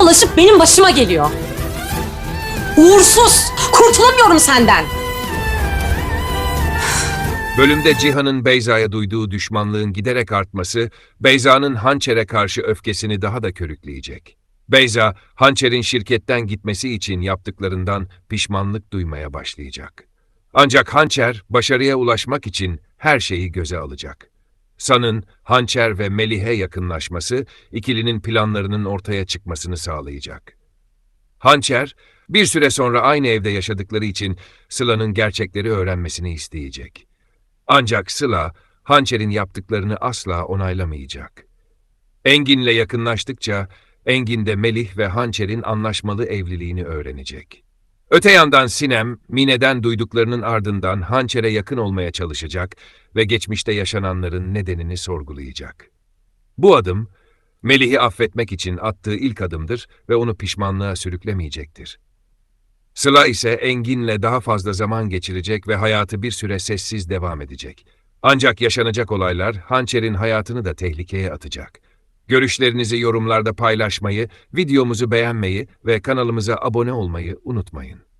dolaşıp benim başıma geliyor. Uğursuz! Kurtulamıyorum senden. Bölümde Cihan'ın Beyza'ya duyduğu düşmanlığın giderek artması, Beyza'nın Hançer'e karşı öfkesini daha da körükleyecek. Beyza, Hançer'in şirketten gitmesi için yaptıklarından pişmanlık duymaya başlayacak. Ancak Hançer, başarıya ulaşmak için her şeyi göze alacak. San'ın, Hançer ve Melih'e yakınlaşması, ikilinin planlarının ortaya çıkmasını sağlayacak. Hançer, bir süre sonra aynı evde yaşadıkları için Sıla'nın gerçekleri öğrenmesini isteyecek. Ancak Sıla, Hançer'in yaptıklarını asla onaylamayacak. Engin'le yakınlaştıkça, Engin de Melih ve Hançer'in anlaşmalı evliliğini öğrenecek. Öte yandan Sinem, Mine'den duyduklarının ardından Hançer'e yakın olmaya çalışacak ve geçmişte yaşananların nedenini sorgulayacak. Bu adım, Melih'i affetmek için attığı ilk adımdır ve onu pişmanlığa sürüklemeyecektir. Sıla ise Engin'le daha fazla zaman geçirecek ve hayatı bir süre sessiz devam edecek. Ancak yaşanacak olaylar Hançer'in hayatını da tehlikeye atacak. Görüşlerinizi yorumlarda paylaşmayı, videomuzu beğenmeyi ve kanalımıza abone olmayı unutmayın.